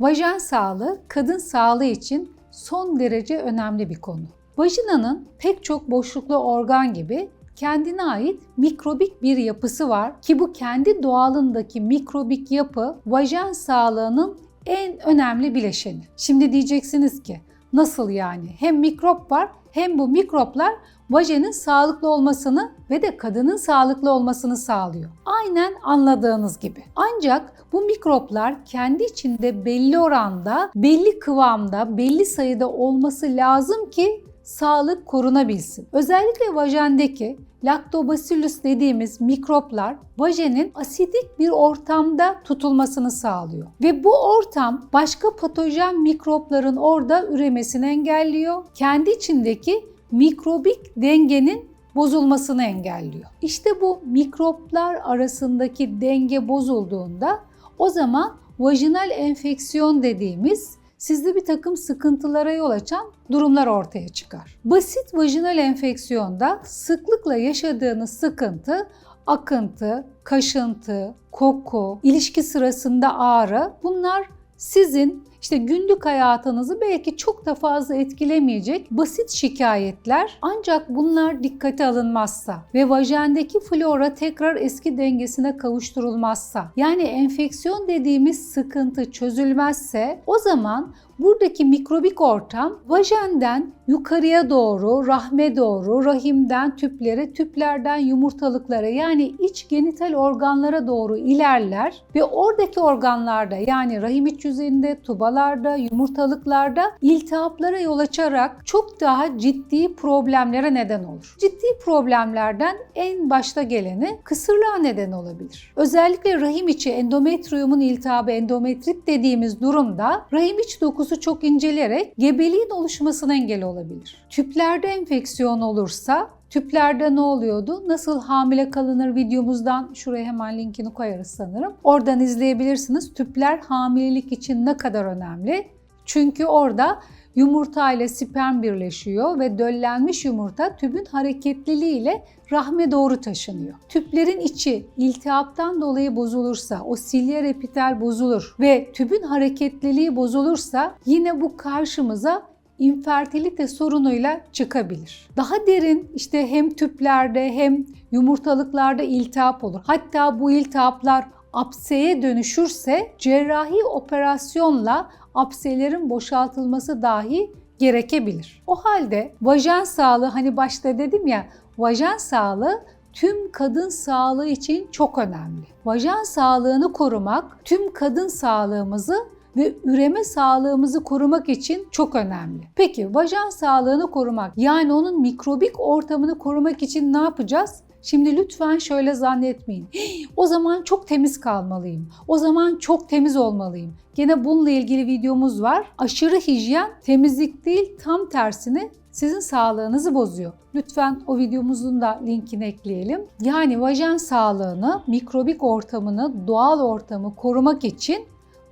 Vajen sağlığı kadın sağlığı için son derece önemli bir konu. Vajinanın pek çok boşluklu organ gibi kendine ait mikrobik bir yapısı var ki bu kendi doğalındaki mikrobik yapı vajen sağlığının en önemli bileşeni. Şimdi diyeceksiniz ki nasıl yani? Hem mikrop var hem bu mikroplar vajenin sağlıklı olmasını ve de kadının sağlıklı olmasını sağlıyor. Aynen anladığınız gibi. Ancak bu mikroplar kendi içinde belli oranda, belli kıvamda, belli sayıda olması lazım ki sağlık korunabilsin. Özellikle vajendeki Lactobacillus dediğimiz mikroplar vajenin asidik bir ortamda tutulmasını sağlıyor. Ve bu ortam başka patojen mikropların orada üremesini engelliyor. Kendi içindeki mikrobik dengenin bozulmasını engelliyor. İşte bu mikroplar arasındaki denge bozulduğunda o zaman vajinal enfeksiyon dediğimiz sizde bir takım sıkıntılara yol açan durumlar ortaya çıkar. Basit vajinal enfeksiyonda sıklıkla yaşadığınız sıkıntı akıntı, kaşıntı, koku, ilişki sırasında ağrı bunlar sizin işte günlük hayatınızı belki çok da fazla etkilemeyecek basit şikayetler. Ancak bunlar dikkate alınmazsa ve vajendeki flora tekrar eski dengesine kavuşturulmazsa yani enfeksiyon dediğimiz sıkıntı çözülmezse o zaman buradaki mikrobik ortam vajenden yukarıya doğru, rahme doğru, rahimden tüplere, tüplerden yumurtalıklara yani iç genital organlara doğru ilerler ve oradaki organlarda yani rahim iç yüzeyinde, tubalarda, yumurtalıklarda iltihaplara yol açarak çok daha ciddi problemlere neden olur. Ciddi problemlerden en başta geleni kısırlığa neden olabilir. Özellikle rahim içi endometriyumun iltihabı endometrit dediğimiz durumda rahim iç dokusu çok incelerek gebeliğin oluşmasına engel olabilir. Tüplerde enfeksiyon olursa Tüplerde ne oluyordu? Nasıl hamile kalınır videomuzdan şuraya hemen linkini koyarız sanırım. Oradan izleyebilirsiniz. Tüpler hamilelik için ne kadar önemli? Çünkü orada yumurta ile sperm birleşiyor ve döllenmiş yumurta tübün hareketliliğiyle rahme doğru taşınıyor. Tüplerin içi iltihaptan dolayı bozulursa, o silyer epitel bozulur ve tübün hareketliliği bozulursa yine bu karşımıza infertilite sorunuyla çıkabilir. Daha derin işte hem tüplerde hem yumurtalıklarda iltihap olur. Hatta bu iltihaplar apseye dönüşürse cerrahi operasyonla apselerin boşaltılması dahi gerekebilir. O halde vajen sağlığı hani başta dedim ya vajen sağlığı tüm kadın sağlığı için çok önemli. Vajen sağlığını korumak tüm kadın sağlığımızı ve üreme sağlığımızı korumak için çok önemli. Peki vajen sağlığını korumak yani onun mikrobik ortamını korumak için ne yapacağız? Şimdi lütfen şöyle zannetmeyin. O zaman çok temiz kalmalıyım. O zaman çok temiz olmalıyım. Gene bununla ilgili videomuz var. Aşırı hijyen temizlik değil tam tersine sizin sağlığınızı bozuyor. Lütfen o videomuzun da linkini ekleyelim. Yani vajen sağlığını, mikrobik ortamını, doğal ortamı korumak için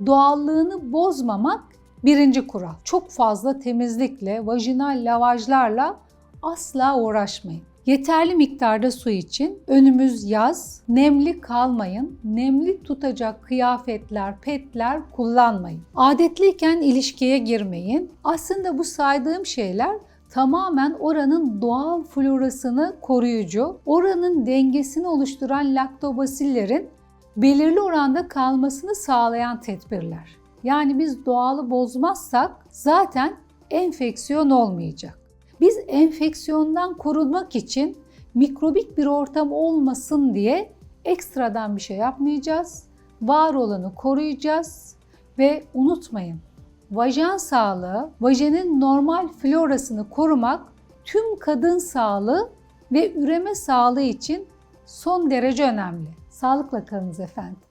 doğallığını bozmamak birinci kural. Çok fazla temizlikle, vajinal lavajlarla asla uğraşmayın. Yeterli miktarda su için önümüz yaz, nemli kalmayın, nemli tutacak kıyafetler, petler kullanmayın. Adetliyken ilişkiye girmeyin. Aslında bu saydığım şeyler tamamen oranın doğal florasını koruyucu, oranın dengesini oluşturan laktobasillerin belirli oranda kalmasını sağlayan tedbirler. Yani biz doğalı bozmazsak zaten enfeksiyon olmayacak. Biz enfeksiyondan korunmak için mikrobik bir ortam olmasın diye ekstradan bir şey yapmayacağız. Var olanı koruyacağız ve unutmayın vajen sağlığı, vajenin normal florasını korumak tüm kadın sağlığı ve üreme sağlığı için son derece önemli. Sağlıkla kalınız efendim.